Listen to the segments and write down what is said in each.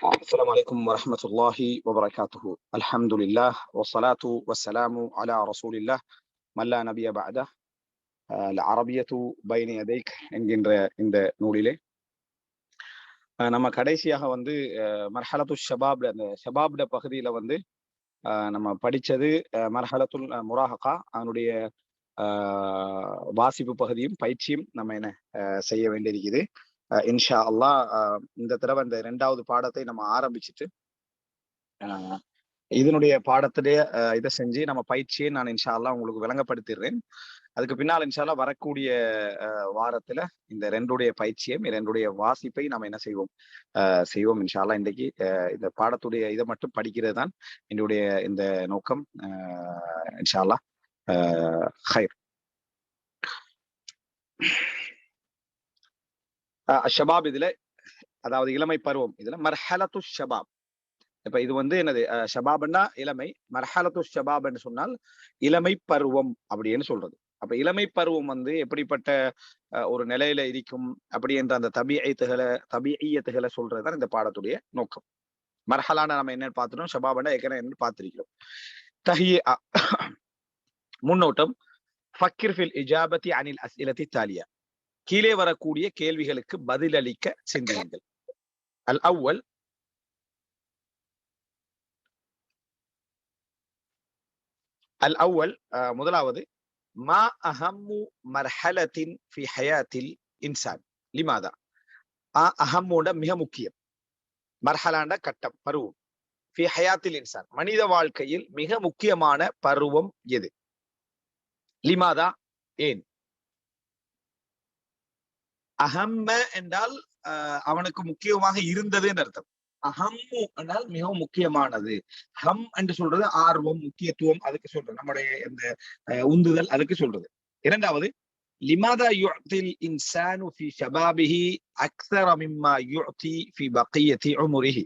السلام عليكم ورحمة الله وبركاته الحمد لله والصلاة والسلام على رسول الله من لا نبي بعده آه، العربية بين يديك என்கின்ற இந்த நூலிலே ஆஹ் நம்ம கடைசியாக வந்து ஆஹ் மர்ஹலத்து ஷபாப்ல அந்த ஷபாப்ட பகுதியில வந்து ஆஹ் நம்ம படிச்சது ஆஹ் மர்ஹலத்துல் முராஹகா அதனுடைய ஆஹ் வாசிப்பு பகுதியும் பயிற்சியும் நம்ம என்ன ஆஹ் செய்ய வேண்டியிருக்குது ஆஹ் இன்ஷா அல்லாஹ் இந்த தடவை இந்த ரெண்டாவது பாடத்தை நம்ம ஆரம்பிச்சுட்டு ஆஹ் இதனுடைய பாடத்திலே ஆஹ் இதை செஞ்சு நம்ம பயிற்சியை நான் இன்ஷா அல்லாஹ் உங்களுக்கு விளங்கப்படுத்திடுறேன். அதுக்கு பின்னால் இன்ஷால்லா வரக்கூடிய வாரத்துல இந்த ரெண்டுடைய பயிற்சியும் ரெண்டுடைய வாசிப்பை நம்ம என்ன செய்வோம்? ஆஹ் செய்வோம் இன்ஷா அல்லாஹ். இன்றைக்கு இந்த பாடத்துடைய இதை மட்டும் படிக்கிறது தான் என்னுடைய இந்த நோக்கம். ஆஹ் இன்ஷா அல்லாஹ் ஆஹ் ஹைர். ஷபாப் இதுல அதாவது இளமை பருவம். இதுல மர்ஹலத்து ஷபாப். இப்ப இது வந்து என்னது? அஹ் ஷபாப்னா இளமை மர்ஹலத்து ஷபாப் என்று சொன்னால் இளமை பருவம் அப்படின்னு சொல்றது. அப்ப இளமை பருவம் வந்து எப்படிப்பட்ட அஹ், ஒரு நிலையில இருக்கும் அப்படி என்ற அந்த தபிஐத்துகளை தபிஐயத்துகளை சொல்றதுதான் இந்த பாடத்துடைய நோக்கம். மர்ஹலான நம்ம என்னன்னு பார்த்துட்டோம் ஷபாபண்டா ஏற்கனவே என்ன பார்த்திருக்கிறோம். தஹிய முன்னோட்டம் ஃபக்கிர் ஃபில் இஜாபத்தி அனில் அஸ்இலத்தி தாலியா. கீழே வரக்கூடிய கேள்விகளுக்கு பதிலளிக்க சிந்தியுங்கள் அல் அவ்வல். அல் அவ்வல் முதலாவது மா அஹம்மு மர்ஹலத்தின் ஃபி ஹயாத்தில் இன்சான். லிமாதா? அ- அஹம்மோட மிக முக்கியம். மர்ஹலாண்ட கட்டம் பருவம். ஃபி ஹயாத்தில் இன்சான். மனித வாழ்க்கையில் மிக முக்கியமான பருவம் எது? லிமாதா ஏன்? அகம்ம என்றால் அவனுக்கு முக்கியமாக இருந்ததுன்னு அர்த்தம். அகம்மு என்றால் மிகவும் முக்கியமானது. ஹம் என்று சொல்றது ஆர்வம் முக்கியத்துவம் அதுக்கு சொல்றது. நம்முடைய இந்த உந்துதல் அதுக்கு சொல்றது. இரண்டாவது லிமாதா யுஅத்தில் இன்சானு ஃபி ஷபாபிஹி அக்ஸர மிம்மா யுஅதி ஃபி பக்கியத்தி உமுரிஹி.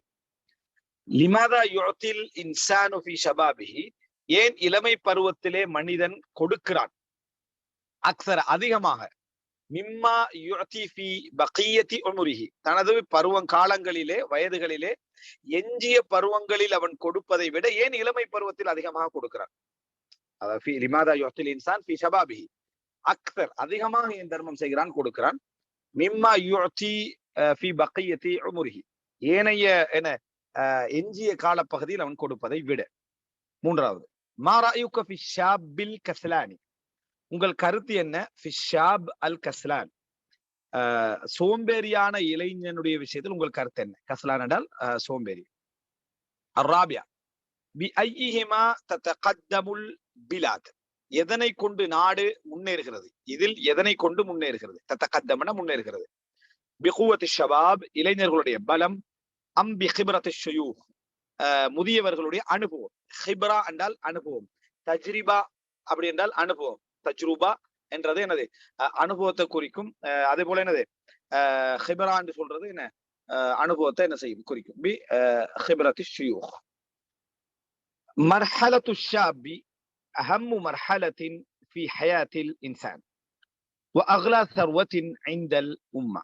லிமாதா யுஅத்தில் இன்சானு ஃபி ஷபாபிஹி ஏன் இளமை பருவத்திலே மனிதன் கொடுக்கிறான்? அக்ஸர அதிகமாக. மிம்மா யுத்தி பக்கியத்தி உமுருகி தனது பருவம் காலங்களிலே வயதுகளிலே எஞ்சிய பருவங்களில் அவன் கொடுப்பதை விட ஏன் இளமை பருவத்தில் அதிகமாக கொடுக்கிறான்? அதாவது அக்தர் அதிகமாக என் தர்மம் செய்கிறான்? கொடுக்கிறான். மிம்மா யுத்தி ஃபி பக்கியத்தி உமுருகி ஏனைய என எஞ்சிய காலப்பகுதியில் அவன் கொடுப்பதை விட. மூன்றாவது மா ஷாபில் கசலானி உங்கள் கருத்து என்ன? ஃபிஷாப் அல் கஸ்லான். சோம்பேறியான இளைஞனுடைய விஷயத்தில் உங்கள் கருத்து என்ன? கஸ்லான் என்றால் அஹ், சோம்பேறி. அராபியா பி ஐஹிமா தத்தகத்தமுல் பிலாத். எதனை கொண்டு நாடு முன்னேறுகிறது? இதில் எதனை கொண்டு முன்னேறுகிறது? தத்தகத்தம்னா முன்னேறுகிறது. பிகுவத்தி ஷபாப் இளைஞர்களுடைய பலம். அம் பி ஹிப்ரத் அஹ், முதியவர்களுடைய அனுபவம். ஹிப்ரா என்றால் அனுபவம். தஜ்ரிபா அப்படி என்றால் அனுபவம். தஜ்ரூபா என்றது என்னது அஹ், அனுபவத்தை குறிக்கும் அஹ், அதே போல என்னது அஹ், ஹிப்ரா என்று சொல்றது என்ன அஹ், அனுபவத்தை என்ன செய்யும் குறிக்கும் பி ஹிப்ரத் ஷுயூஹ் مرحلة الشاب أهم مرحلة في حياة الإنسان وأغلى ثروة عند الأمة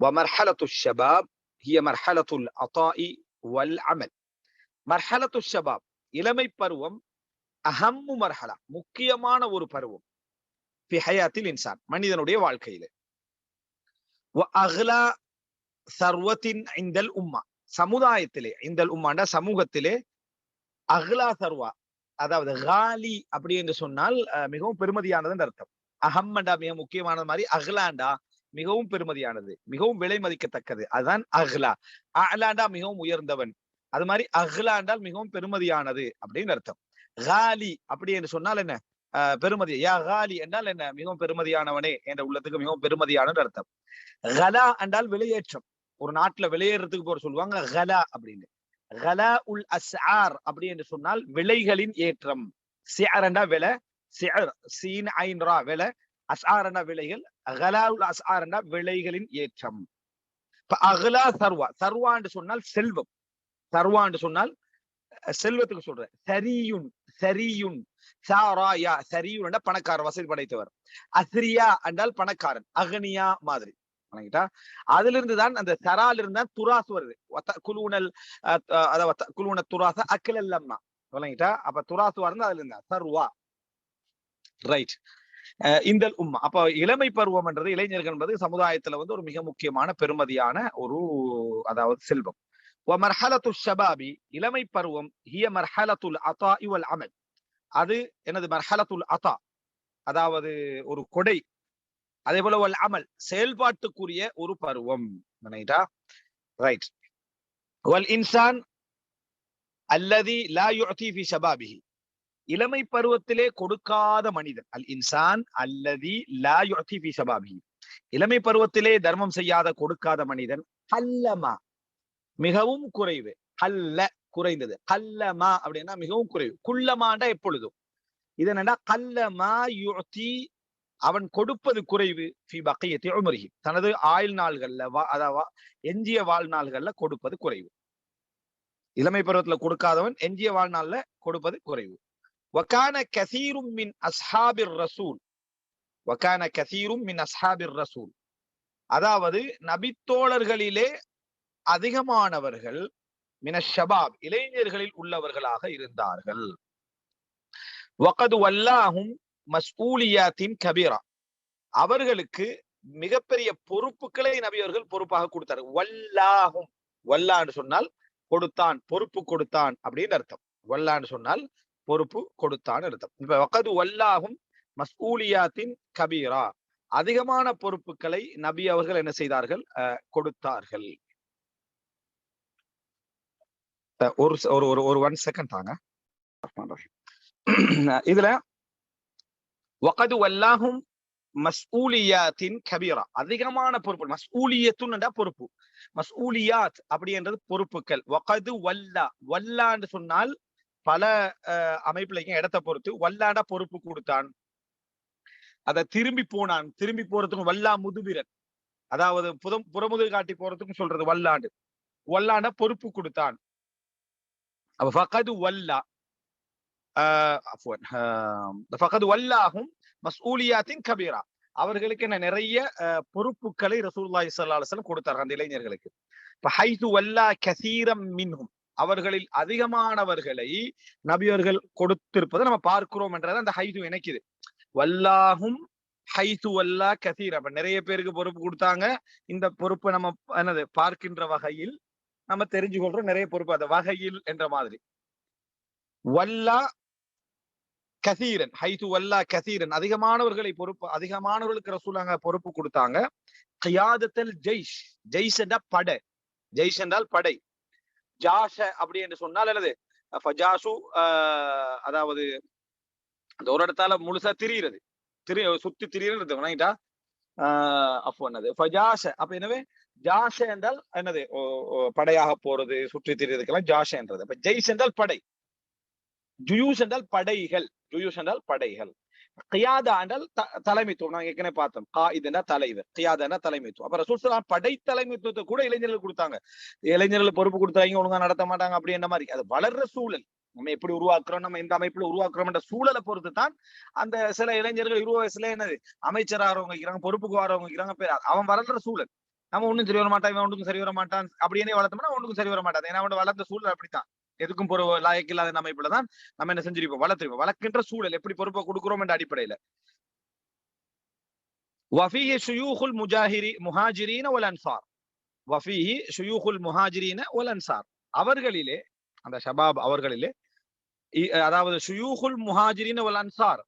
ومرحلة الشباب هي مرحلة العطاء والعمل مرحلة الشباب இளமை பருவம் அஹம்மு மர்ஹலா முக்கியமான ஒரு பருவம் ஃபி ஹயாத்தில் இன்சான் மனிதனுடைய வாழ்க்கையில அஹ்லா சர்வத்தின் ஐந்தல் உம்மா சமுதாயத்திலே ஐந்தல் உம்மாண்டா சமூகத்திலே அஹ்லா சர்வா அதாவது காலி அப்படி என்று சொன்னால் மிகவும் பெருமதியானதுன்னு அர்த்தம். அஹம்மண்டா மிக முக்கியமானது மாதிரி அஹ்லாண்டா மிகவும் பெருமதியானது மிகவும் விலை மதிக்கத்தக்கது அதுதான் அஹ்லா அஹ்லாண்டா மிகவும் உயர்ந்தவன் அது மாதிரி அஹ்லாண்டால் மிகவும் பெருமதியானது அப்படின்னு அர்த்தம். காலி அப்படி என்று சொன்னால் என்ன? பெருமதி யா காலி என்றால் என்ன? மிகவும் பெருமதியானவனே என்ற உள்ளத்துக்கு மிகவும் பெருமதியான அர்த்தம். கலா என்றால் வெளியேற்றம். ஒரு நாட்டுல வெளியேறதுக்கு போற சொல்லுவாங்க கலா அப்படின்னு. கலா உல் அஸ்ஆர் அப்படி என்று சொன்னால் விலைகளின் ஏற்றம். சிஅரண்டா விலை சிஅர் சீன் ஐன் ரா விலை. அஸ்ஆரண்டா விலைகள் கலா உல் அஸ்ஆரண்டா விலைகளின் ஏற்றம். இப்ப அகலா சர்வா. சர்வா என்று சொன்னால் செல்வம். சர்வா என்று சொன்னால் அஹ், செல்வத்துக்கு சொல்றேன். சரியுன் சரியுன். சாராயா சரியூர் என்றால் பணக்காரர் வசதி படைத்தவர். அஸ்ரியா என்றால் பணக்காரன் அகனியா மாதிரி. வணங்கிட்டா அதுல இருந்துதான் அந்த சரால இருந்தா துராசு வருது. குழுவுனல் அதாவது குழுவுன துராச அக்கில் அம்மா வழங்கிட்டா அப்ப துராசு வருது அதுல இருந்தா சர்வா. ரைட். இந்த உம்மா. அப்ப இளமை பருவம்ன்றது இளைஞர்கள் என்பது சமுதாயத்துல வந்து ஒரு மிக முக்கியமான பெருமதியான ஒரு அதாவது செல்வம். மர்ஹலத்து ஷபாபி இளமை பருவம் ஹிய மர்ஹலத்துல் அத்தா இவல் அமல். அது எனது மர்ஹலத்துல் அதா. அதாவது ஒரு கொடை. அதே போல வல் அமல். செயல்பாட்டுக்குரிய ஒரு பருவம். ரைட் வல் இன்சான் அல்லதி லா யுஅதி ஃபி ஷபாபிஹி. இளமை பருவத்திலே கொடுக்காத மனிதன். அல் இன்சான் அல்லதி லா யுஅதி ஃபி ஷபாபிஹி. இளமை பருவத்திலே தர்மம் செய்யாத கொடுக்காத மனிதன். அல்லமா. மிகவும் குறைவு. அல்ல. குறைந்தது. கல்லமா அப்படின்னா மிகவும் குறைவு. குள்ளமாண்டா எப்பொழுதும். இது என்னன்னா கல்லமா யுத்தி அவன் கொடுப்பது குறைவு ஃபி பக்கையத்தை உமரிஹி. தனது ஆயுள் நாள்கள்ல அதாவது எஞ்சிய வாழ்நாள்கள்ல கொடுப்பது குறைவு. இளமை பருவத்துல கொடுக்காதவன் எஞ்சிய வாழ்நாள்ல கொடுப்பது குறைவு. வக்கான கசீரும் மின் அஸ்ஹாபிர் ரசூல். வக்கான கசீரும் மின் அஸ்ஹாபிர் ரசூல். அதாவது நபித்தோழர்களிலே அதிகமானவர்கள் மின ஷபாப் இளைஞர்களில் உள்ளவர்களாக இருந்தார்கள். வகது வல்லாகும் மஸ்ஊலியாத்தின் கபீரா. அவர்களுக்கு மிகப்பெரிய பொறுப்புகளை நபியவர்கள் பொறுப்பாக கொடுத்தார். வல்லாகும் வல்லான்னு சொன்னால் கொடுத்தான் பொறுப்பு கொடுத்தான் அப்படின்னு அர்த்தம். வல்லான்னு சொன்னால் பொறுப்பு கொடுத்தான் அர்த்தம். இப்ப வகது வல்லாகும் மஸ்ஊலியாத்தின் கபீரா. அதிகமான பொறுப்புகளை நபி அவர்கள் என்ன செய்தார்கள்? கொடுத்தார்கள். ஒரு ஒரு ஒரு ஒன் செகண்ட் தாங்க. இதுல வகது வல்லாகும் மஸ்ஊலியாத்தின் கபீரா. அதிகமான பொறுப்பு. மஸ்ஊலியத்துன்னு பொறுப்பு. மஸ்ஊலியாத் அப்படின்றது பொறுப்புகள் வகது வல்லா. வல்லான்னு சொன்னால் பல அமைப்புலையும் இடத்தை பொறுத்து வல்லாண்டா பொறுப்பு கொடுத்தான். அதை திரும்பி போனான். திரும்பி போறதுக்கும் வல்லா முதுபிரன் அதாவது புதம் புறமுதுகு காட்டி போறதுக்கும் சொல்றது வல்லாண்டு. வல்லாண்ட பொறுப்பு கொடுத்தான். அப்ப ஃபகது வல்லா ஃபகது வல்லாகும் மஸ்ஊலியாத்தின் கபீரா அவர்களுக்கு என்ன நிறைய பொறுப்புகளை ரசூல்லாய் சல்லாஹம் கொடுத்தார் அந்த இளைஞர்களுக்கு. இப்ப ஹைது வல்லா கசீரம் மின்ஹும். அவர்களில் அதிகமானவர்களை நபியர்கள் கொடுத்திருப்பதை நம்ம பார்க்கிறோம் என்றதை அந்த ஹைது இணைக்குது. வல்லாகும் ஹைது வல்லா கசீர் அப்ப நிறைய பேருக்கு பொறுப்பு கொடுத்தாங்க. இந்த பொறுப்பை நம்ம என்னது பார்க்கின்ற வகையில் நம்ம தெரிஞ்சு கொள்றோம் நிறைய பொறுப்பு அந்த வகையில் என்ற மாதிரி. வல்லா கசீரன் ஹைது வல்லா கசீரன். அதிகமானவர்களை பொறுப்பு அதிகமானவர்களுக்கு ரசூலாங்க பொறுப்பு கொடுத்தாங்க. கியாதத்தல் ஜெய்ஷ். ஜெய்ஷ் என்றா படை. ஜெய்ஷ் என்றால் படை. ஜாஷ அப்படி என்று சொன்னால் அல்லது ஃபஜாசு அதாவது அந்த ஒரு இடத்தால முழுசா திரியிறது. திரி சுத்தி திரியிறது வணங்கிட்டா? ஆஹ் அப்போ என்னது? ஃபஜாஷ. அப்ப எனவே ஜாஷ என்றால் என்னது? படையாக போறது சுற்றி திரியதுக்கெல்லாம் ஜாஷ என்றது. அப்ப ஜெய்ஸ் என்றால் படை. ஜுயூஸ் என்றால் படைகள். ஜுயூஸ் என்றால் படைகள். கியாதா என்றால் தலைமைத்துவம். நாங்க ஏற்கனவே பார்த்தோம். கா இதுனா தலைவர் கியாதா தலைமைத்துவம். அப்ப ரசூல் படை தலைமைத்துவத்தை கூட இளைஞர்கள் கொடுத்தாங்க. இளைஞர்கள் பொறுப்பு கொடுத்தாங்க ஒழுங்கா நடத்த மாட்டாங்க அப்படி என்ன மாதிரி. அது வளர்ற சூழல். நம்ம எப்படி உருவாக்குறோம் நம்ம இந்த அமைப்புல உருவாக்குறோம்ன்ற சூழலை பொறுத்து தான் அந்த சில இளைஞர்கள் இருபது வயசுல என்னது? அமைச்சர் ஆறவங்க இருக்கிறாங்க பொறுப்புக்கு வரவங்க இருக்கிறாங்க பேர் அவன் வளர்ற சூழல். நம்ம ஒன்றும் சரி வர மாட்டான் இவன் ஒன்றுக்கும் சரி வர மாட்டான். அப்படியே வளர்த்தோம்னா ஒன்றுக்கும் சரி வர மாட்டான். ஏன்னா அவன் வளர்ந்த சூழல் அப்படித்தான். எதுக்கும் பொறு லாயக்கு இல்லாத அமைப்புல தான் நம்ம என்ன செஞ்சிருப்போம்? வளர்த்திருப்போம். வளர்க்கின்ற சூழல் எப்படி பொறுப்பை கொடுக்குறோம் என்ற அடிப்படையில. வஃபீஹி ஷுயூஹுல் முஜாஹிரி முஹாஜிரீன ஒல் அன்சார். வஃபீஹி ஷுயூஹுல் முஹாஜிரீன ஒல் அன்சார். அவர்களிலே அந்த ஷபாப் அவர்களிலே அதாவது ஷுயூஹுல் முஹாஜிரீன ஒல் அன்சார்.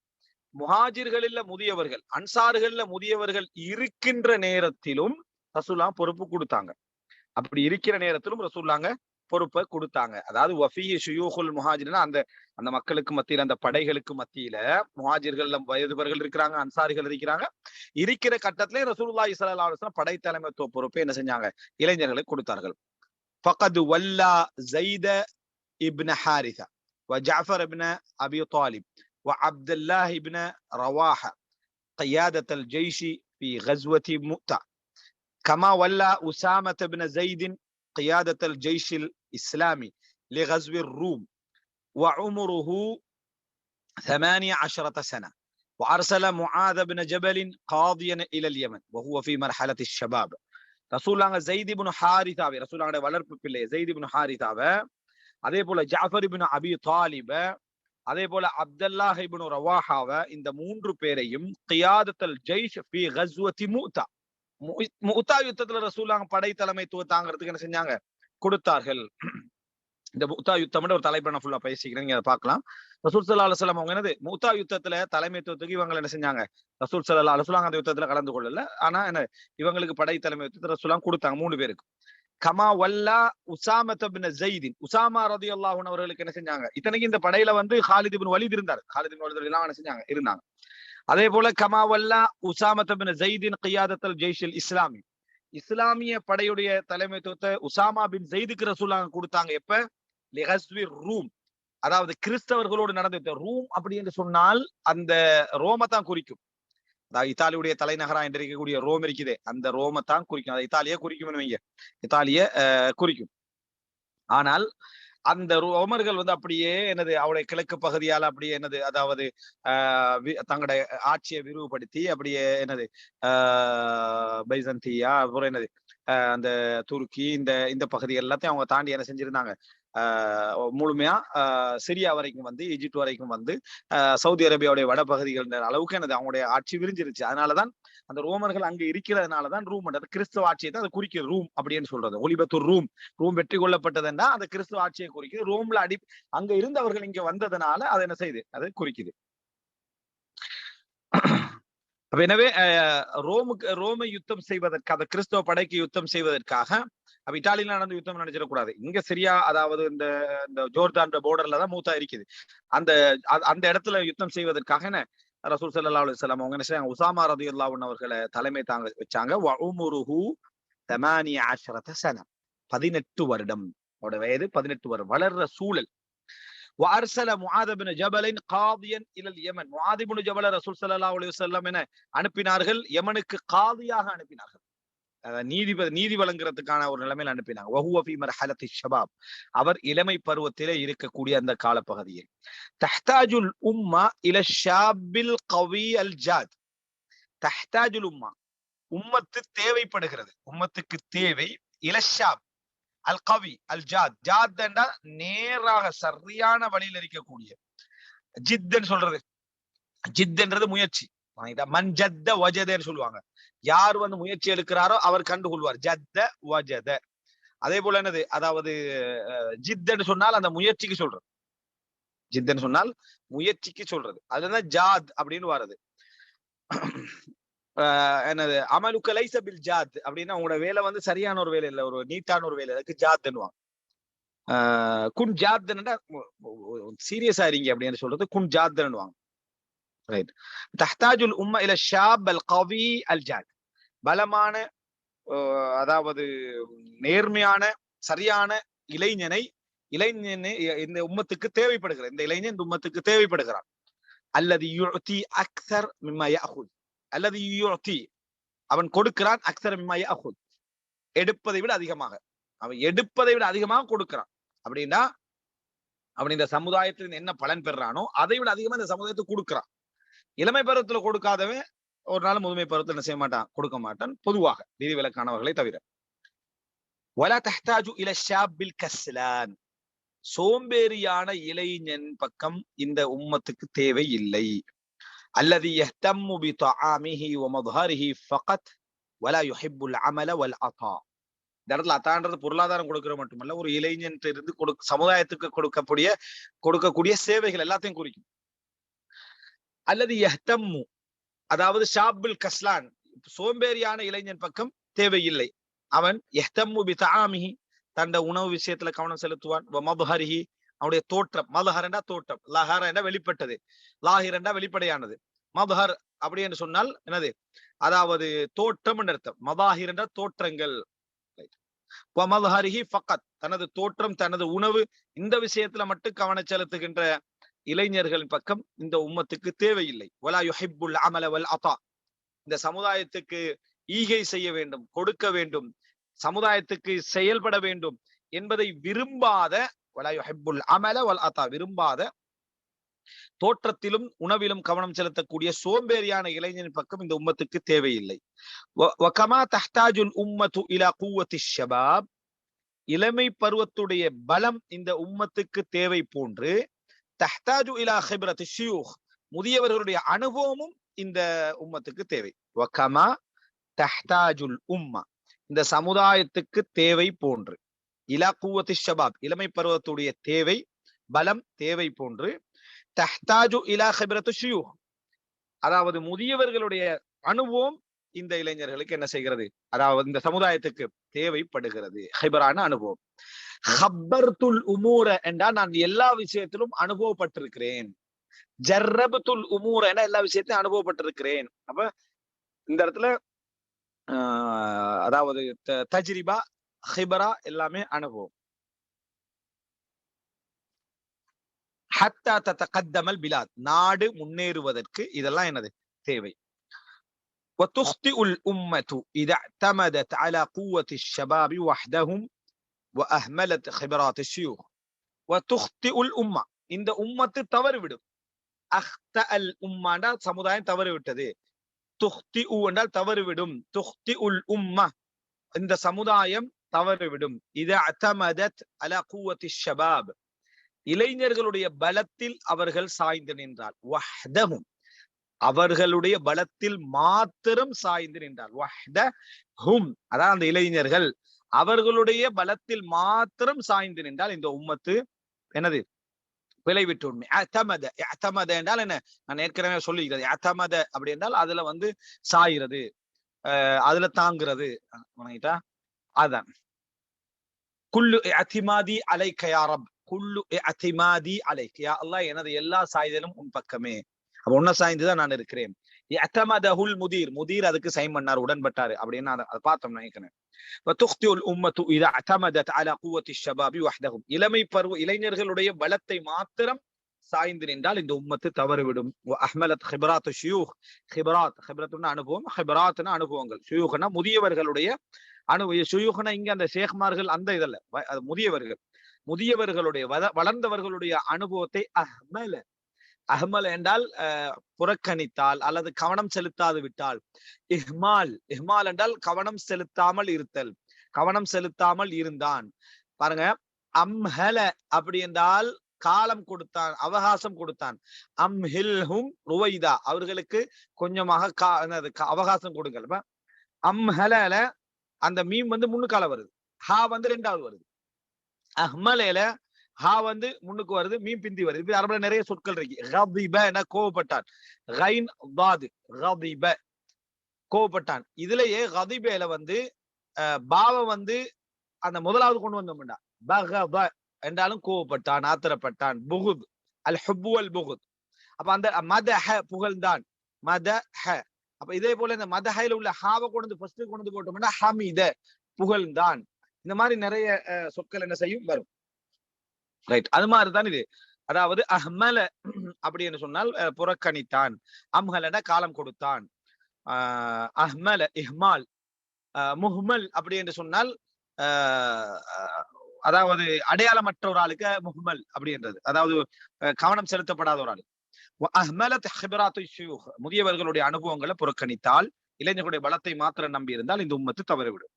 முஹாஜிர்களில் முதியவர்கள் அன்சார்கள்ல முதியவர்கள் இருக்கின்ற நேரத்திலும் ரசூல்லா பொறுப்பு கொடுத்தாங்க அப்படி இருக்கிற நேரத்திலும் ரசூல்லாங்க பொறுப்பை கொடுத்தாங்க அதாவது வஃபி ஷுயூஹுல் முஹாஜிர்னா அந்த அந்த மக்களுக்கு மத்தியில அந்த படைகளுக்கு மத்தியில முஹாஜிர்கள் வயதுபர்கள் இருக்கிறாங்க அன்சாரிகள் இருக்கிறாங்க இருக்கிற கட்டத்திலே ரசூலுல்லாஹி ஸல்லல்லாஹு அலைஹி வஸல்லம் படை தலைமைத்துவ பொறுப்பை என்ன செஞ்சாங்க இளைஞர்களுக்கு கொடுத்தார்கள் ஃபகது வல்லா ஜைத இப்ன ஹாரிதா وجعفر بن أبي طالب وعبد الله بن رواحة قيادة الجيش في غزوة مؤتة كما ولى أسامة بن زيد قيادة الجيش الإسلامي لغزو الروم وعمره ثمانية عشرة سنة وارسل معاذ بن جبل قاضيا الى اليمن وهو في مرحله الشباب ரசூலாங்க ஜெயித் இப்னு ஹாரிதாவை ரசூலாங்க வளர்ப்பு பிள்ளை ஜெயித் இப்னு ஹாரிதாவை அதே போல ஜாஃபர் இப்னு அபி தாலிப அதே போல அப்துல்லாஹ் இப்னு ரவாஹாவ இந்த மூன்று பேரையும் கியாதத்தல் ஜெய்ஷ் ஃபி கஸ்வதி மூத்தா முத்தா யுத்தத்துல ரசூலாங்க படை தலைமைத்துவ தாங்கிறதுக்கு என்ன செஞ்சாங்க? கொடுத்தார்கள். இந்த முத்தா யுத்தம் ஒரு தலைப்பை நான் ஃபுல்லா பேசிக்கிறேன். நீங்க அதை பார்க்கலாம். ரசூல் சல்லா அலுவலாம் அவங்க என்னது? முத்தா யுத்தத்துல தலைமைத்துவத்துக்கு இவங்க என்ன செஞ்சாங்க? ரசூல் சல்லா அலுவலாங்க அந்த யுத்தத்துல கலந்து கொள்ளல. ஆனா என்ன இவங்களுக்கு படை தலைமைத்துவத்தை ரசூலாம் கொடுத்தாங்க மூணு பேருக்கு. கமா வல்லா உசாமத்தின் பின் உசாமா ரதி அல்லாஹன் அவர்களுக்கு என்ன செஞ்சாங்க? இத்தனைக்கு இந்த படையில வந்து ஹாலிதிபின் வலிது இருந்தார். ஹாலிதிபின் பின் எல்லாம் என்ன செஞ்சாங்க? இருந்தாங்க. அதே போல கமாவல்லா உசாமத்தபின் ஜெய்தின் கையாதத்தல் ஜெயிதின் ஜெய்ஷில் இஸ்லாமி இஸ்லாமிய படையுடைய தலைமைத்துவத்தை உசாமா பின் ஜெய்துக்கு ரசூலாங்க கொடுத்தாங்க. எப்ப? லிஹஸ்வி ரூம். அதாவது கிறிஸ்தவர்களோடு நடந்த ரூம் அப்படி என்று சொன்னால் அந்த ரோமை தான் குறிக்கும். அதாவது இத்தாலியுடைய தலைநகரா என்று இருக்கக்கூடிய ரோம் இருக்குதே அந்த ரோமை தான் குறிக்கும். அதை இத்தாலிய குறிக்கும் வைங்க. இத்தாலிய குறிக்கும். ஆனால் அந்த ரோமர்கள் வந்து அப்படியே என்னது அவருடைய கிழக்கு பகுதியால் அப்படியே என்னது அதாவது ஆஹ் தங்களுடைய ஆட்சியை விரிவுபடுத்தி அப்படியே என்னது ஆஹ் பைசந்தியா அப்புறம் என்னது அந்த துருக்கி இந்த இந்த பகுதி எல்லாத்தையும் அவங்க தாண்டி என்ன செஞ்சிருந்தாங்க. முழுமையா சிரியா வரைக்கும் வந்து ஈஜிப்ட் வரைக்கும் வந்து சவுதி அரேபியாவுடைய வடபகுதிகள் அளவுக்கு எனது அவங்களுடைய ஆட்சி விரிஞ்சிருச்சு. அதனாலதான் அந்த ரோமர்கள் அங்க இருக்கிறதுனாலதான் ரூம் அது கிறிஸ்துவ ஆட்சியை தான் அது குறிக்கிற ரூம் அப்படின்னு சொல்றது. ஒலிபத்தூர் ரூம். ரூம் வெற்றி கொள்ளப்பட்டதுன்னா அந்த கிறிஸ்துவ ஆட்சியை குறிக்குது. ரோம்ல அடி அங்க இருந்தவர்கள் இங்க வந்ததுனால அதை என்ன செய்யுது? அது குறிக்குது. அப்ப எனவே ரோமுக்கு ரோமை யுத்தம் செய்வதற்கு அந்த கிறிஸ்தவ படைக்கு யுத்தம் செய்வதற்காக அப்ப இட்டாலியில நடந்த யுத்தம் நினைச்சிடக்கூடாது. இங்க சரியா அதாவது இந்த இந்த ஜோர்தான் போர்டர்ல தான் மூத்தா இருக்குது. அந்த அந்த இடத்துல யுத்தம் செய்வதற்காக ரசூல் சல்லா அலுவலாம் அவங்க என்ன செய்யாங்க உசாமா ரதி அல்லாவுன் அவர்களை தலைமை தாங்க வச்சாங்க. வஉமுருஹு தமானி ஆஷரத சனம் பதினெட்டு வருடம். அவரோட வயது பதினெட்டு வருடம் வளர்ற சூழல். வார்சல முஹாதபின் ஜபலின் காதியன் இலல் யமன். முஹாதிபுன் ஜபல ரசூல் சல்லா அலைஹி வஸல்லம் என அனுப்பினார்கள். யமனுக்கு காதியாக அனுப்பினார்கள். நீதிபதி நீதி வழங்குறதுக்கான ஒரு நிலைமையில் அனுப்பினாங்க. மர்ஹலத்தி ஷபாப். அவர் இளமை பருவத்திலே இருக்கக்கூடிய அந்த காலப்பகுதியில். தஹ்தாஜுல் உம்மா இல ஷாபில் கவி அல் ஜாத். தஹ்தாஜுல் உம்மா. உம்மத்து தேவைப்படுகிறது. உம்மத்துக்கு தேவை இலஷாப் அல் கவி அல் ஜாத். ஜாத் என்றா நேராக சரியான வழியில் இருக்கக்கூடிய. ஜித்ன்னு சொல்றது. ஜித்ன்றது முயற்சி. மன் ஜத்த வஜதேன்னு சொல்லுவாங்க. யார் வந்து முயற்சி எடுக்கிறாரோ அவர் கண்டுகொள்வார் ஜத்த வஜத அதே போல என்னது அதாவது ஜித்தன்னு சொன்னால் அந்த முயற்சிக்கு சொல்றது ஜித்தன்னு சொன்னால் முயற்சிக்கு சொல்றது அதுதான் ஜாத் அப்படின்னு வர்றது என்னது அமலுக்கு லைசபில் ஜாத் அப்படின்னா உங்களோட வேலை வந்து சரியான ஒரு வேலை இல்லை ஒரு நீட்டான ஒரு வேலை அதுக்கு ஜாத்னுவாங்க குன் ஜாத்தன்டா சீரியஸா இருங்க அப்படின்னு சொல்றது குன் ஜாத்னுவாங்க ரைட் தஹ்தாஜுல் உம்ம இல ஷாப் அல் கவி அல் ஜாக் பலமான அதாவது நேர்மையான சரியான இளைஞனை இளைஞனை இந்த உம்மத்துக்கு தேவைப்படுகிறார் இந்த இளைஞன் இந்த உம்மத்துக்கு தேவைப்படுகிறான். அல்லது யுத்தி அக்சர் மிம்மாய யஅஹுத் அல்லது யுத்தி அவன் கொடுக்கிறான் அக்சர் மிம்மாய அஹுல் எடுப்பதை விட அதிகமாக. அவன் எடுப்பதை விட அதிகமாக கொடுக்கிறான். அப்படின்னா அவன் இந்த சமுதாயத்தில் என்ன பலன் பெறானோ அதை விட அதிகமா இந்த சமுதாயத்துக்கு கொடுக்கிறான். இளமை பருவத்துல கொடுக்காதவன் ஒரு நாள் முதுமை பருவத்தில் என்ன செய்ய மாட்டான்? கொடுக்க மாட்டான். பொதுவாக விதி விலக்கானவர்களை தவிர. வலா சோம்பேறியான இளைஞன் பக்கம் இந்த உம்மத்துக்கு தேவை இல்லை. அல்லது எஹ்தம்மு பி தஆமிஹி வ மத்ஹரிஹி அமல வல் அதா. இந்த இடத்துல அத்தான்றது பொருளாதாரம் கொடுக்கிற மட்டுமல்ல ஒரு இளைஞன் இருந்து கொடு சமுதாயத்துக்கு கொடுக்கக்கூடிய கொடுக்கக்கூடிய சேவைகள் எல்லாத்தையும் குறிக்கும். அல்லது எஹ்தம்மு. அதாவது ஷாபுல் கஸ்லான். சோம்பேறியான இளைஞன் பக்கம் தேவையில்லை. அவன் எஹ்தம்மு பி தாமிஹி தண்ட உணவு விஷயத்துல கவனம் செலுத்துவான். மதுஹரிஹி. அவனுடைய தோற்றம். மதுஹரண்டா தோற்றம். லஹர என்ற வெளிப்பட்டது. லாஹிரண்டா வெளிப்படையானது. மதுஹர் அப்படி என்று சொன்னால் என்னது? அதாவது தோற்றம் அர்த்தம். மதாஹிர் என்ற தோற்றங்கள். மதுஹரிஹி ஃபக்கத் தனது தோற்றம் தனது உணவு இந்த விஷயத்துல மட்டும் கவனம் செலுத்துகின்ற இளைஞர்களின் பக்கம் இந்த உம்மத்துக்கு தேவையில்லை. வலா யுஹிப்புல் அமல வல் இந்த சமுதாயத்துக்கு ஈகை செய்ய வேண்டும் கொடுக்க வேண்டும் சமுதாயத்துக்கு செயல்பட வேண்டும் என்பதை விரும்பாத வலா யுஹிப்புல் அமல வல் அத்தா விரும்பாத தோற்றத்திலும் உணவிலும் கவனம் செலுத்தக்கூடிய சோம்பேறியான இளைஞரின் பக்கம் இந்த உம்மத்துக்கு தேவையில்லை. வகமா தஹ்தாஜுல் உம்மத்து இலா ஷபாப். இளமை பருவத்துடைய பலம் இந்த உம்மத்துக்கு தேவை போன்று தஹ்தாஜு இலா ஹிப்ரத் ஷியூஹ் முதியவர்களுடைய அனுபவமும் இந்த உம்மத்துக்கு தேவை. வகமா தஹ்தாஜுல் உம்மா இந்த சமுதாயத்துக்கு தேவை போன்று. இலா குவத்தி ஷபாப் இளமை பருவத்துடைய தேவை பலம் தேவை போன்று. தஹ்தாஜு இலா ஹிப்ரத்து ஷியூஹ் அதாவது முதியவர்களுடைய அனுபவம் இந்த இளைஞர்களுக்கு என்ன செய்கிறது? அதாவது இந்த சமுதாயத்துக்கு தேவைப்படுகிறது. ஹைபரான அனுபவம். ஹப்பர்துல் உமூர என்றால் நான் எல்லா விஷயத்திலும் அனுபவப்பட்டிருக்கிறேன். ஜர்ரபத்துல் உமூர என எல்லா விஷயத்தையும் அனுபவப்பட்டிருக்கிறேன். அப்ப இந்த இடத்துல ஆஹ் அதாவது தஜ்ரிபா ஹிபரா எல்லாமே அனுபவம். ஹத்தா தத்தகத்தமல் பிலாத். நாடு முன்னேறுவதற்கு இதெல்லாம் என்னது தேவை. وتخطئ الأمة إذا اعتمدت على قوة الشباب وحدهم وأهملت خبرات الشيوخ وتخطئ الأمة இந்த உம்மத்து தவறுவிடும் அஹ்த அல் உம்மாண்டா சமுதாயம் தவறு விட்டது துஹ்தி என்றால் தவறுவிடும் துஹ்தி உல் உம்மா இந்த சமுதாயம் தவறுவிடும் இது அத்தமதத் அல கூவத்தி ஷபாப் இளைஞர்களுடைய பலத்தில் அவர்கள் சாய்ந்து நின்றால் வஹ்தஹும் அவர்களுடைய பலத்தில் மாத்திரம் சாய்ந்து நின்றார். ஹும் அதான் அந்த இளைஞர்கள். அவர்களுடைய பலத்தில் மாத்திரம் சாய்ந்து நின்றால் இந்த உம்மத்து என்னது? விளைவிட்டு உண்மை அத்தமத அத்தமத என்றால் என்ன? நான் ஏற்கனவே சொல்லிக்கிறது அத்தமத அப்படி என்றால் அதுல வந்து சாயிறது. அதுல தாங்குறது. வணங்கிட்டா அதான். குல்லு அத்திமாதி அலை யாரப் குல்லு அத்திமாதி அலை கயா அல்லா எனது எல்லா சாய்தலும் உன் பக்கமே. அப்ப ஒன்ன சாய்ந்துதான் நான் இருக்கிறேன். அத்தமதஹுல் முதீர் முதீர் அதுக்கு சைன் பண்ணார் உடன்பட்டாரு அப்படின்னு அதை பார்த்தோம் நினைக்கிறேன் இளமை பருவ இளைஞர்களுடைய பலத்தை மாத்திரம் சாய்ந்து நின்றால் இந்த உம்மத்து தவறுவிடும். அஹ்மலத் ஹிபராத் ஷியூக் ஹிபராத் ஹிபரத்னா அனுபவம் ஹிபராத்னா அனுபவங்கள். ஷியூக்னா முதியவர்களுடைய அனுபவ ஷியூக்னா இங்க அந்த ஷேக்மார்கள் அந்த இதல்ல முதியவர்கள். முதியவர்களுடைய வளர்ந்தவர்களுடைய அனுபவத்தை அஹ்மல அஹ்மல் என்றால் புறக்கணித்தால் அல்லது கவனம் செலுத்தாது விட்டால். இஹ்மால் இஹ்மால் என்றால் கவனம் செலுத்தாமல் இருத்தல். கவனம் செலுத்தாமல் இருந்தான். பாருங்க அம்ஹல அப்படி என்றால் காலம் கொடுத்தான் அவகாசம் கொடுத்தான். அம்ஹில்ஹும் ருவைதா அவர்களுக்கு கொஞ்சமாக கா அவகாசம் கொடுங்கள். அம்ஹல அந்த மீம் வந்து முன்னுக்கால வருது. ஹா வந்து ரெண்டாவது வருது. அஹ்மலேல ஹா வந்து முன்னுக்கு வருது மீன் பிந்தி வருது. இப்படி அரபுல நிறைய சொற்கள் இருக்கு. ரபிப என கோவப்பட்டான். ரைன் பாது ரபிப கோவப்பட்டான். இதுலயே ரதிபேல வந்து பாவ வந்து அந்த முதலாவது கொண்டு வந்தோம்டா பகப என்றாலும் கோவப்பட்டான் ஆத்திரப்பட்டான். புகுத் அல் ஹுபு அல் புகுத் அப்ப அந்த மத ஹ புகழ்ந்தான். மத ஹ அப்ப இதே போல இந்த மத ஹைல உள்ள ஹாவை கொண்டு வந்து ஃபர்ஸ்ட் கொண்டு வந்து போட்டோம்னா ஹமித புகழ்ந்தான். இந்த மாதிரி நிறைய சொற்கள் என்ன செய்யும்? வரும். ரைட் அது மாதிரிதான் இது. அதாவது அஹ்மல அப்படி என்று சொன்னால் புறக்கணித்தான். அம்ஹலன காலம் கொடுத்தான். ஆஹ் அஹ்மல இஹ்மால் முஹ்மல் அப்படி என்று சொன்னால் அதாவது அடையாளமற்ற ஒரு ஆளுக்கு முஹ்மல் அப்படின்றது அதாவது கவனம் செலுத்தப்படாத ஒரு ஆளு. அஹ்மலத் ஹிபராத்து ஷியூஹ். முதியவர்களுடைய அனுபவங்களை புறக்கணித்தால் இளைஞர்களுடைய பலத்தை மாத்திரம் நம்பி இருந்தால் இந்த உம்மத்து தவறிவிடும்.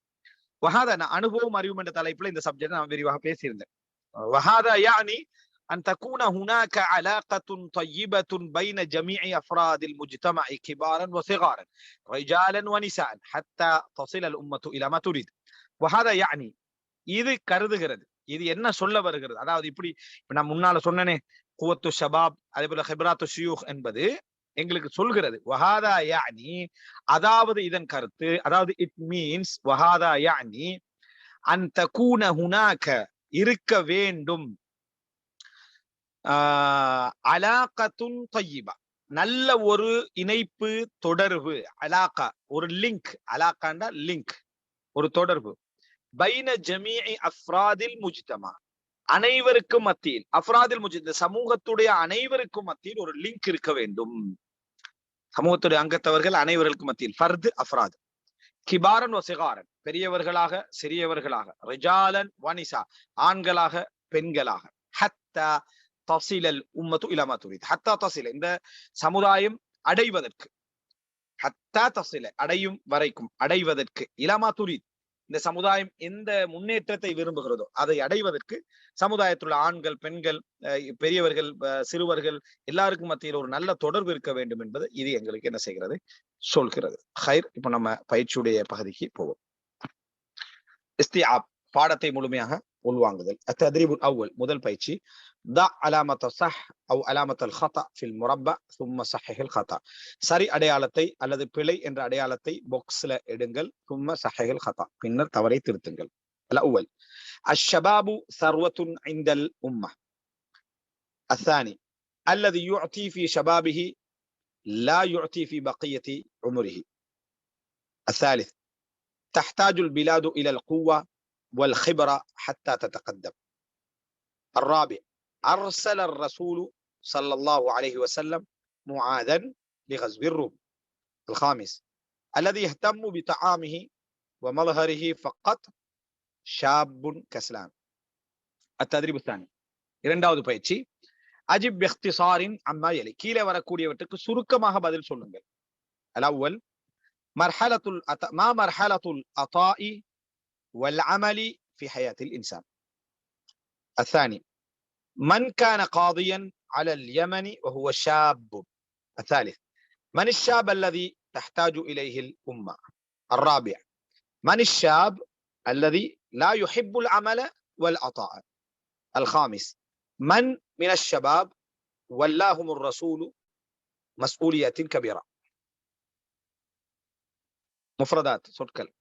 வஹாத அனுபவம் அறிவும் என்ற தலைப்புல இந்த சப்ஜெக்ட் நான் விரிவாக பேசியிருந்தேன். وهذا يعني أن تكون هناك علاقة طيبة بين جميع أفراد المجتمع كبارا وصغارا رجالا ونساء حتى تصل الأمة إلى ما تريد وهذا يعني இது கருதுகிறது இது என்ன சொல்ல வருகிறது அதாவது இப்படி இப்ப நான் முன்னால சொன்னனே குவத்து ஷபாப் அதே போல ஹிப்ராத்து ஷியூஹ் என்பது எங்களுக்கு சொல்கிறது வஹாதா யானி அதாவது இதன் கருத்து அதாவது இட் மீன்ஸ் வஹாதா யானி அன் தகூன ஹுனாக இருக்க வேண்டும். அலாக்கத்துன் தொய்யிபா நல்ல ஒரு இணைப்பு தொடர்பு. அலாக்கா ஒரு லிங்க். அலாக்காண்டா லிங்க். ஒரு தொடர்பு. பைன ஜமீ அஃப்ராதில் முஜிதமா. அனைவருக்கும் மத்தியில் அஃப்ராதில் முஜித் சமூகத்துடைய அனைவருக்கும் மத்தியில் ஒரு லிங்க் இருக்க வேண்டும். சமூகத்துடைய அங்கத்தவர்கள் அனைவருக்கும் மத்தியில். ஃபர்து அஃப்ராத். கிபாரன் ஒசிகாரன் பெரியவர்களாக சிறியவர்களாக ரிஜாலன் வனிசா ஆண்களாக பெண்களாக. ஹத்தா தசிலல் உம்மத்து இலமா துரித். ஹத்தா தசில இந்த சமுதாயம் அடைவதற்கு. ஹத்தா தசில அடையும் வரைக்கும் அடைவதற்கு. இலமா துரித் இந்த சமுதாயம் எந்த முன்னேற்றத்தை விரும்புகிறதோ அதை அடைவதற்கு சமுதாயத்தில் உள்ள ஆண்கள் பெண்கள் அஹ் பெரியவர்கள் அஹ் சிறுவர்கள் எல்லாருக்கும் மத்தியில் ஒரு நல்ல தொடர்பு இருக்க வேண்டும் என்பது இது எங்களுக்கு என்ன செய்கிறது? சொல்கிறது. ஹைர் இப்ப நம்ம பயிற்சியுடைய பகுதிக்கு போவோம். இஸ்திஆப் பாடத்தை முழுமையாக உள்வாங்குதல் التدريب الأول முதல் பயிற்சி ضع علامة صح أو علامة الخطأ في المربع ثم صحح الخطأ சரி அடையாளத்தை அல்லது பிழை என்ற அடையாளத்தை பாக்ஸ்ல எடுங்கள் ثم صحح الخطأ பின்னர் தவறை திருத்துங்கள் الأول الشباب ثروة عند الأمة الثاني الذي يعطي في شبابه لا يعطي في بقية عمره الثالث تحتاج البلاد إلى القوة والخبرة حتى تتقدم الرابع أرسل الرسول صلى الله عليه وسلم معاذا لغزو الروم الخامس الذي يهتم بطعامه ومظهره فقط شاب كسلان التدريب الثاني இரண்டாவது பயிற்சி அஜிப் பிஹ்திசாரின் அம்மா எலி கீழே வரக்கூடியவற்றுக்கு சுருக்கமாக பதில் சொல்லுங்கள் الأول مرحلة الأط... ما مرحلة العطاء والعمل في حياة الإنسان. الثاني من كان قاضيا على اليمن وهو شاب؟ الثالث من الشاب الذي تحتاج إليه الأمة؟ الرابع من الشاب الذي لا يحب العمل والعطاء الخامس من من الشباب ولاهم الرسول؟ مسؤولية كبيرة. مفردات صوت كلام.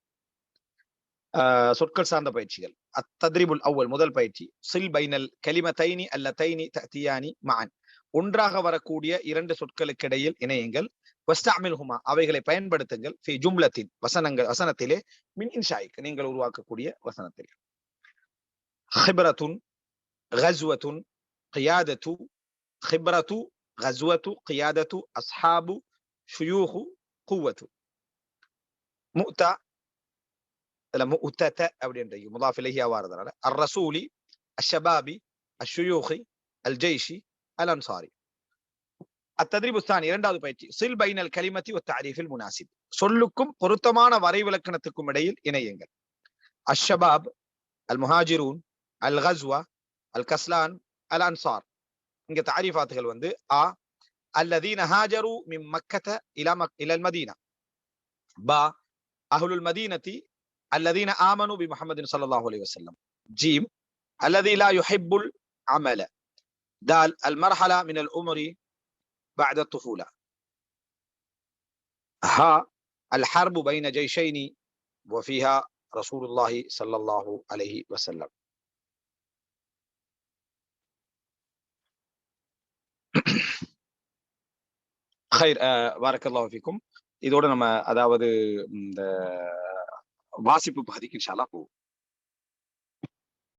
சொற்கள் சார்ந்த பயிற்சிகள் அத்தத்ரிபுல் அவ்வல் முதல் பயிற்சி சில் பைனல் கலிமத்தைனி அல்லத்தைனி தத்தியானி மான் ஒன்றாக வரக்கூடிய இரண்டு சொற்களுக்கு இடையில் இணையுங்கள் வஸ்டாமில் ஹுமா அவைகளை பயன்படுத்துங்கள் ஃபி ஜும்லத்தின் வசனங்கள் வசனத்திலே மின் இன்ஷாய்க்கு நீங்கள் உருவாக்கக்கூடிய வசனத்தில் ஹிப்ரத்துன் غزوة قيادة خبرة غزوة قيادة أصحاب شيوخ قوة مؤتة அதில் உத்தத்த அப்படின்றது முதாஃப் இலகியா வாரதுனால அர் ரசூலி அஷபாபி அஷுயூஹி அல் ஜெய்ஷி அல் அன்சாரி அத்ததிரிபு ஸ்தான் இரண்டாவது பயிற்சி சில் பைனல் கலிமத்தி ஒத்த அறிஃபில் முனாசிப் சொல்லுக்கும் பொருத்தமான வரைவிலக்கணத்துக்கும் இடையில் இணையுங்கள் அஷபாப் அல் முஹாஜிரூன் அல் ஹஸ்வா அல் கஸ்லான் அல் அன்சார் இங்க தாரிஃபாத்துகள் வந்து ஆ அல்லதீன ஹாஜரு மிம் மக்கத இலா மக் இலல் மதீனா பா அஹ்லுல் மதீனத்தி الذين آمنوا بمحمد صلى الله عليه وسلم جيم الذي لا يحب العمل دال المرحلة من العمر بعد الطفولة ها الحرب بين جيشين وفيها رسول الله صلى الله عليه وسلم خير بارك الله فيكم இதோட நம்ம அதாவது இந்த வாசிப்பு பகுதிக்கு இன்ஷால்லா போவோம்